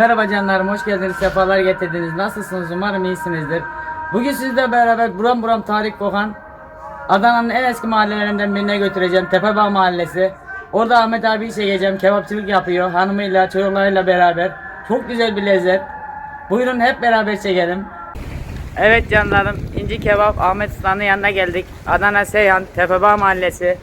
Merhaba canlarım, hoş geldiniz, sefalar getirdiniz. Nasılsınız? Umarım iyisinizdir. Bugün sizle beraber buram buram tarih kokan Adana'nın en eski mahallelerinden birine götüreceğim. Tepebağ Mahallesi. Orada Ahmet abi çekeceğim. Kebapçılık yapıyor. Hanımıyla, çocuklarıyla beraber. Çok güzel bir lezzet. Buyurun hep beraber çekelim. Evet canlarım, İnci Kebap Ahmet Usta'nın yanına geldik. Adana Seyhan, Tepebağ Mahallesi.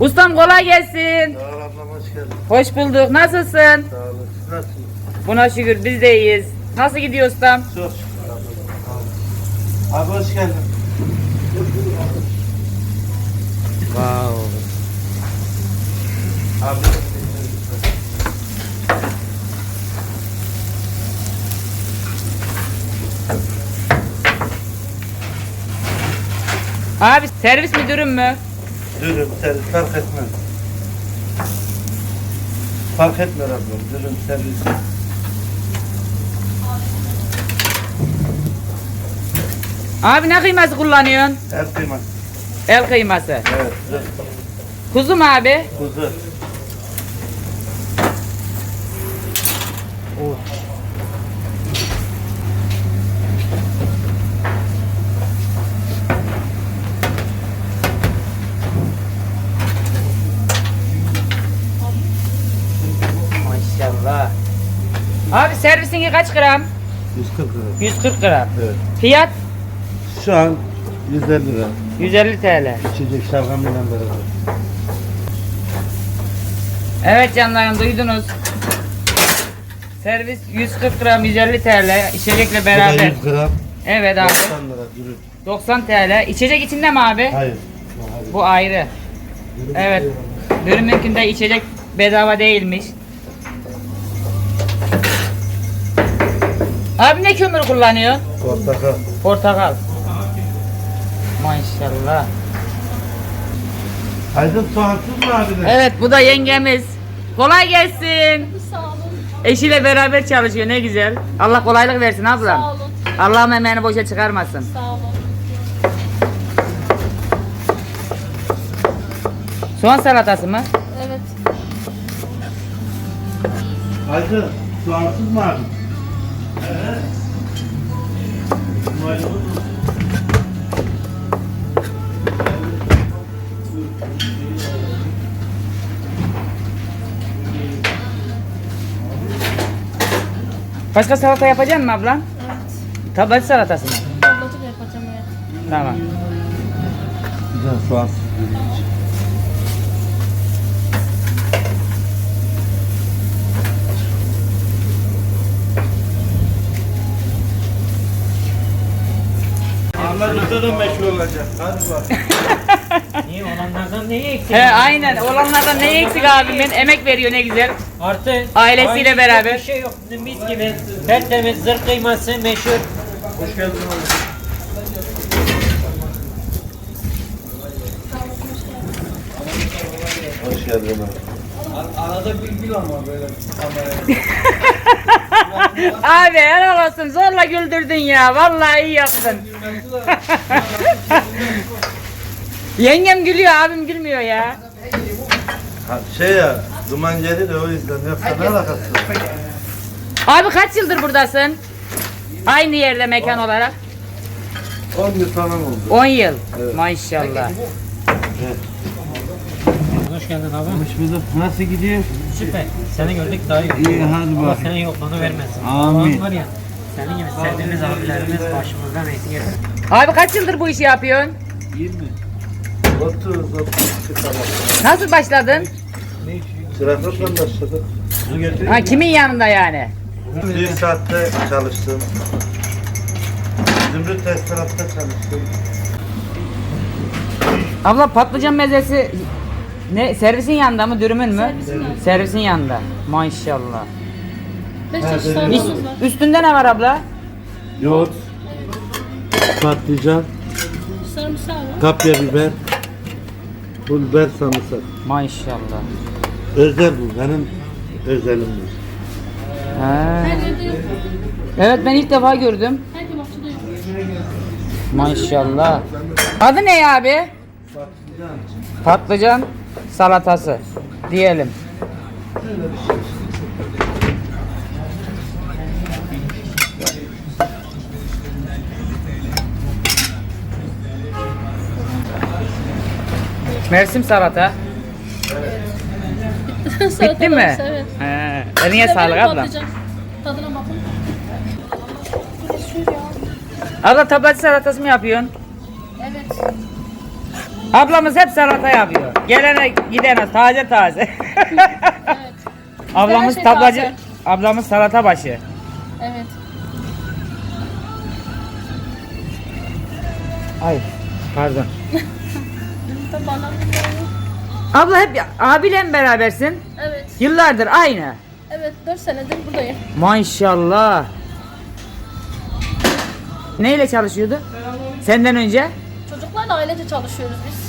Ustam kolay gelsin. Sağ ol ablam hoş geldin. Hoş bulduk. Nasılsın? Sağ olun. Siz nasılsınız? Buna şükür biz de iyiyiz. Nasıl gidiyor ustam? Çok şükür ablam. Sağ olun. Abi hoş geldin. Wow. Abi. Abi servis müdürüm mü? Dürüm, servis fark etmez. Fark etmer ablam. Dürüm, servis. Abi ne kıyması kullanıyorsun? Her kıyma. El kıyması. Evet. Kuzu mu abi? Kuzu. Maşallah. Abi servisinki kaç gram? 140 lira. 140 gram. Evet. Fiyat Şu an 150 lira. 150 TL. İçecek şalgamıyla beraber. Evet canlarım duydunuz. Servis 140 gram 150 TL. İçecekle Bu da beraber. 100 gram. Evet abi. 90 lira dürüm. 90 TL. İçecek içinde mi abi? Hayır. Hayır. Bu ayrı. Evet. Dürümünkünde içecek bedava değilmiş. Abi ne kömür kullanıyor? Portakal. Portakal. Maşallah. Aydın soğansız mı abi? de? Evet bu da yengemiz. Kolay gelsin. Sağ olun. Eşiyle beraber çalışıyor ne güzel. Allah kolaylık versin ablam. Sağ olun. Allah'ım emeğini boşa çıkarmasın. Sağ olun. Soğan salatası mı? Evet. Aydın soğansız mı abi? Başka salata yapacak mısın ablam? Evet. Tablet salatası mı? Tablotu da yapacağım evet. Tamam. Ahmet da meşhur olacak. Hadi bak. Niye olanlardan neyi eksik? He aynen. Olanlardan ne eksik abimin? Emek veriyor ne güzel. Artı Ailesiyle artı beraber. Bir şey yok. Mis gibi tertemiz zırh kıyması meşhur. Hoş geldin oğlum. Hoş geldin abi. Abi helal olsun. Zorla güldürdün ya. Vallahi iyi yaptın. Yengem gülüyor, abim gülmüyor ya. Ha, şey ya, duman geri de o yüzden. Yoksa ne alakası var? Abi kaç yıldır buradasın? Aynı yerde mekan olarak. 10 yıl falan oldu. 10 yıl. Evet. Maşallah. Hoş geldin abi. Hoş bulduk. Nasıl gidiyor? Süper. Seni gördük daha iyi. İyi, hadi Allah bak. senin yokluğunu vermesin. Amin. Var ya. Senin gibi sevdiğimiz abilerimiz başımızdan eksik etmesin. Abi kaç yıldır bu işi yapıyorsun? 30, 32 falan. Nasıl başladın? Çıraklıkla başladık. Ha kimin yanında yani? Bir saatte çalıştım. Zümrüt Restoran'ta çalıştım. Abla patlıcan mezesi ne servisin yanında mı dürümün mü? Servisin yanında. Servisin yanında. Maşallah. Beş çeşit var. Üstünde ne var abla? Yoğurt, patlıcan, Sarımsağı var. kapya biber, pul biber, sarımsak. Maşallah. Özel bu, benim özelimdir. Ha. Her yerde yok. Evet ben ilk defa gördüm. Her kebapçıda yok. Maşallah. Adı ne ya abi? Patlıcan. Salatası diyelim. Mersim salata. Bitti mi? Evet. He. Eline sağlık Severim abla. patlıcan. Tadına bakın. Abla tablacı salatası mı yapıyorsun? Ablamız hep salata yapıyor. Gelene gidene taze taze. Evet. ablamız şey tablacı, taze. ablamız salata başı. Evet. Ay pardon. Abla hep abiyle mi berabersin? Evet. Yıllardır aynı. Evet. 4 senedir buradayım. Maşallah. Neyle çalışıyordu? Senden önce? Çocuklarla ailece çalışıyoruz biz.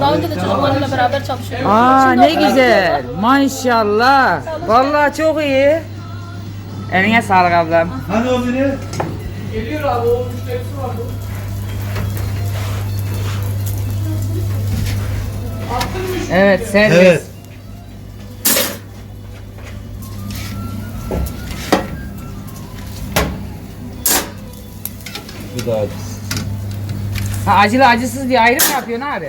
Daha önce de çocuklarımla beraber çalışıyoruz. Aa Şimdi ne güzel. Maşallah. Vallahi çok iyi. Eline sağlık ablam. Hani o biri? Evet servis. Evet. Bir daha Ha, acılı acısız diye ayrı mı yapıyorsun abi?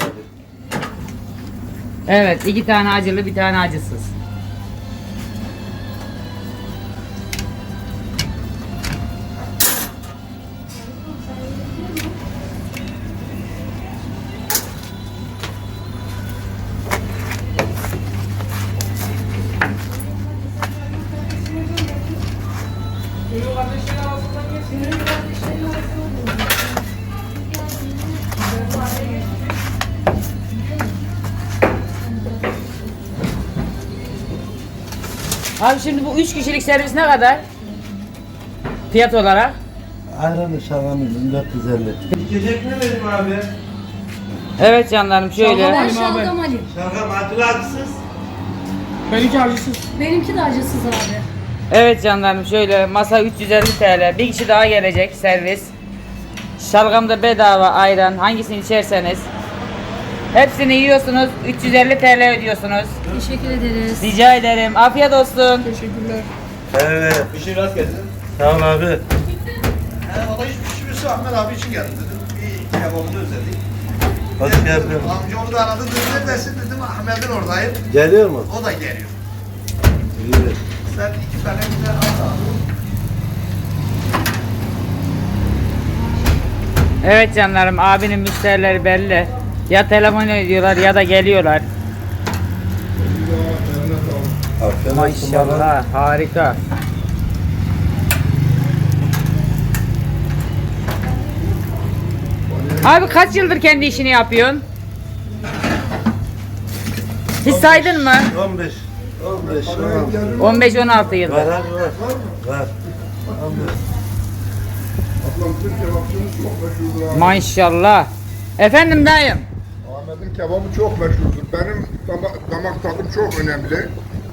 Evet iki tane acılı bir tane acısız. Abi şimdi bu üç kişilik servis ne kadar? Fiyat olarak? Ayranı şalgamı 450. İçecek ne vereyim abi? Evet canlarım şöyle. Ben şalgam alayım. Şalgam acılı acısız. Benimki de acısız abi. Evet canlarım şöyle masa 350 TL. Bir kişi daha gelecek servis. Şalgamda bedava ayran hangisini içerseniz. Hepsini yiyorsunuz 350 TL ödüyorsunuz. Teşekkür ederiz. Rica ederim. Afiyet olsun. Evet. Bir şey rast gelsin. Sağ ol abi. Yani o da hiçbir şey Ahmet abi için geldi dedim. Bir kebabını özledik. Hoş geldin. Amcaoğlu da aradı dedi neredesin dedim Ahmet'in oradayım. Geliyor mu? O da geliyor. İyi. Sen iki tane bize al abi. Evet canlarım abinin müşterileri belli. Ya telefon ediyorlar ya da geliyorlar. Maşallah harika. Abi kaç yıldır kendi işini yapıyorsun? Hiç saydın mı? 15. 15. 15-16 yıldır. Var abi var. Var. 15. Maşallah. Efendim dayım. Ahmet'in kebabı çok meşhurdur. Benim damak, damak tadım çok önemli.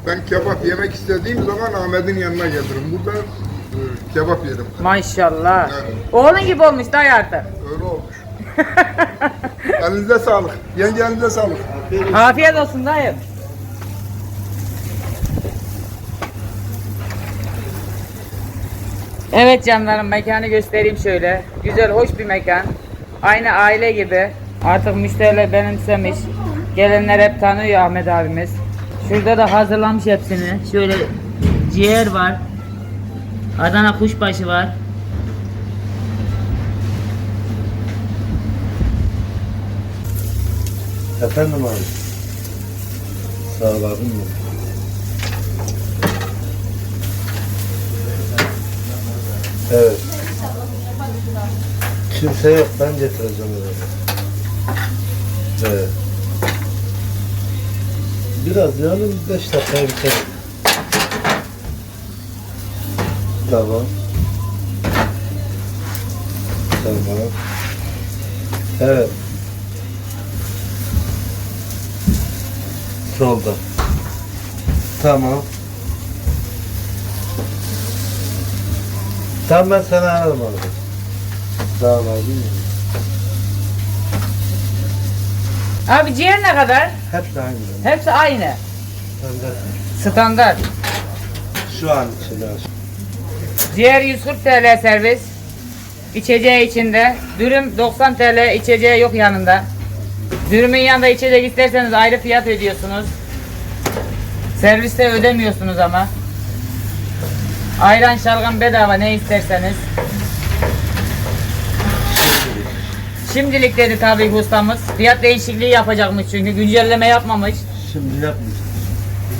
Ben kebap yemek istediğim zaman Ahmet'in yanına gelirim. Burada e, kebap yerim. Maşallah. Evet. Oğlun gibi olmuş dayı artık. Öyle olmuş. elinize sağlık. Yenge elinize sağlık. Afiyet olsun dayım. Evet canlarım mekanı göstereyim şöyle. Güzel hoş bir mekan. Aynı aile gibi. Artık müşteriler benimsemiş. Gelenler hep tanıyor Ahmet abimiz. Şurada da hazırlamış hepsini. Şöyle ciğer var. Adana kuşbaşı var. Efendim abi. Sağ ol abim. Evet. Kimse yok ben getireceğim oraya. Evet. Biraz yani 5 dakikaya biter. Tamam. Tamam. Evet. Solda. Tamam. Tamam ben seni ararım abi. Tamam abi. Abi ciğer ne kadar? Hep de aynı. Hepsi aynı. Standart. Standart. Şu an içinde. Ciğer 140 TL servis. İçeceği içinde. Dürüm 90 TL içeceği yok yanında. Dürümün yanında içecek isterseniz ayrı fiyat ödüyorsunuz. Serviste ödemiyorsunuz ama. Ayran şalgam bedava ne isterseniz. Şimdilik dedi tabii ki ustamız. Fiyat değişikliği yapacakmış çünkü güncelleme yapmamış. Şimdi yapmayacağız.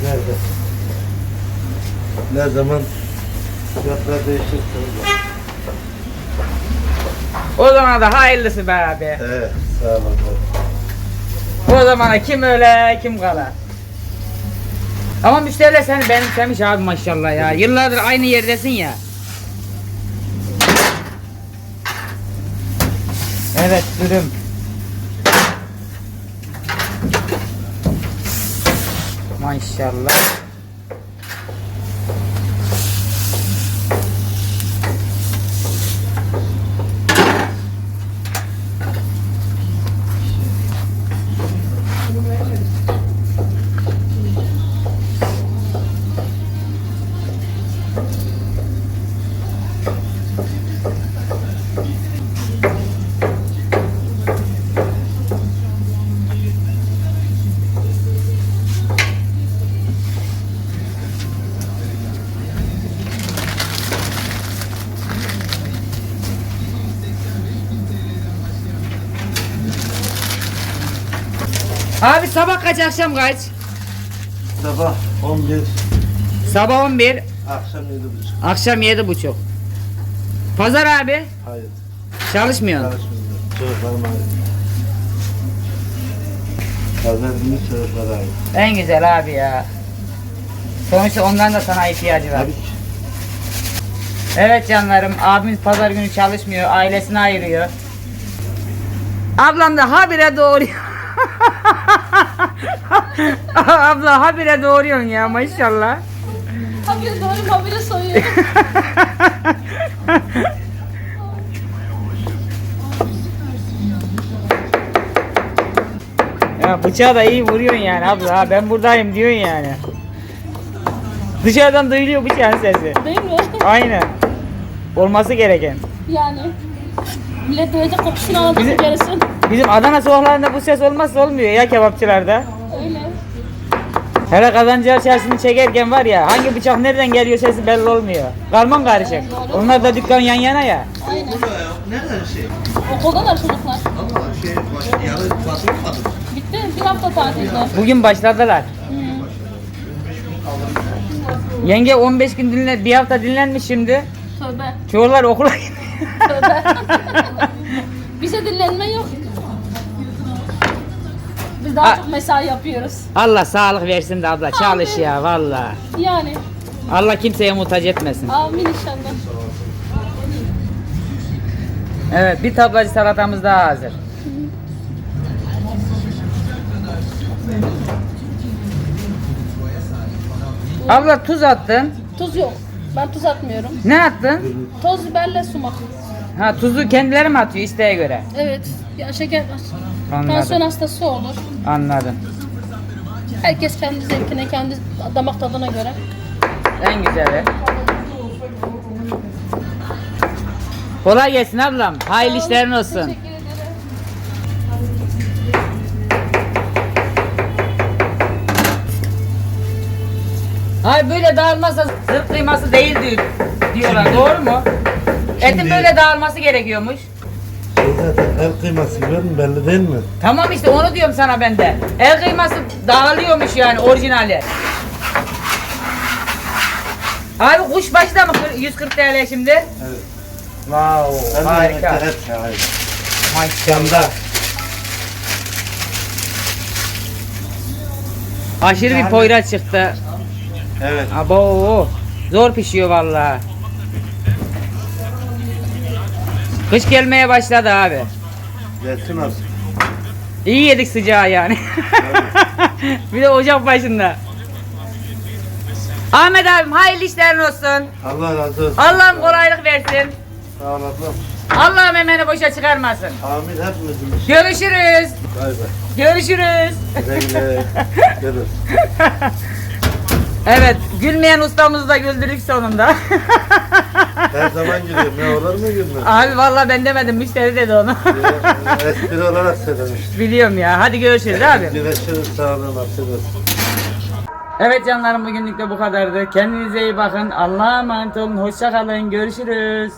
Nerede? Ne zaman fiyatlar değişir? O zaman da hayırlısı be abi. Evet, sağ olun. O zamana kim öyle kim kala. Ama müşteriler seni benimsemiş abi maşallah ya. Yıllardır aynı yerdesin ya. Evet dürüm. Maşallah. Sabah kaç akşam kaç? Sabah 11, Sabah 11, akşam 7.30. akşam 7.30. Pazar abi Hayır, çalışmıyorsun. çalışmıyorum. Çocuklarım ayrı. Pazar günü çocuklar ayrı. En güzel abi ya. Sonuçta ondan da sana ihtiyacı var. Tabii ki. Evet canlarım, abimiz pazar günü çalışmıyor, ailesini ayırıyor. Ablam da habire doğuruyor. Abla habire doğuruyorsun ya maşallah. Habire doğru habire soyuyorum. ya bıçağı da iyi vuruyorsun yani abla. Ha, ben buradayım diyorsun yani. Dışarıdan duyuluyor bıçağın sesi. Değil mi? Aynen. Olması gereken. Yani. Millet duyacak kokusunu aldı Bizi- gerisin. Bizim Adana sokaklarında bu ses olmazsa olmuyor ya kebapçılarda. Öyle. Hele kazancılar çarşısını çekerken var ya hangi bıçak nereden geliyor sesi belli olmuyor. Karman karışık. Onlar da dükkan yan yana ya. Aynen. Nereden şey? Okuldalar çocuklar. Ama şey baş, yarı basılmadı. Bitti. Bir hafta tatilde. Bugün başladılar. Yenge 15 gün dinlen, bir hafta dinlenmiş şimdi. Tövbe. Çoğular okula gidiyor. Tövbe. Bize dinlenme yok. Biz daha Ha. çok mesai yapıyoruz. Allah sağlık versin de abla çalış ya valla. Yani. Allah kimseye muhtaç etmesin. Amin inşallah. Evet bir tablacı salatamız daha hazır. Abla tuz attın. Tuz yok. Ben tuz atmıyorum. Ne attın? Toz biberle sumak. Ha tuzu kendileri mi atıyor isteğe göre? Evet. Ya şeker Anladım. Tansiyon hastası olur. Anladım. Herkes kendi zevkine, kendi damak tadına göre. En güzeli. Kolay gelsin ablam. Hayırlı işlerin olsun. Teşekkür ederim. Hayır böyle dağılmazsa zırh kıyması değil diyor- diyorlar. Doğru mu? Etin Şimdi- böyle dağılması gerekiyormuş. Şey zaten el kıyması musun? Belli değil mi? Tamam işte onu diyorum sana ben de. El kıyması dağılıyormuş yani orijinali. Abi kuşbaşı da mı kır- 140 TL şimdi? Evet. Wow, Ben de harika. yemekte hep şahit. Maşallah. Aşırı bir poyraz çıktı. Evet. Abo, zor pişiyor vallahi. Kış gelmeye başladı abi. Gelsin olsun. İyi yedik sıcağı yani. bir de ocak başında. Ahmet abim hayırlı işlerin olsun. Allah razı olsun. Allah'ım kolaylık versin. Sağ ol ablam. Allah'ım emeğini boşa çıkarmasın. Amin hepimizin. Görüşürüz. Bay bay. Görüşürüz. Güle güle. Görürüz. Evet, gülmeyen ustamızı da güldürdük sonunda. Her zaman gülüyorum. Ne olur mu gülme? Abi vallahi ben demedim, müşteri dedi onu. Espri olarak söylemiştim. Biliyorum ya. Hadi görüşürüz abi. Görüşürüz. Sağ olun. Affedersin. Evet canlarım bugünlük de bu kadardı. Kendinize iyi bakın. Allah'a emanet olun. Hoşça kalın. Görüşürüz.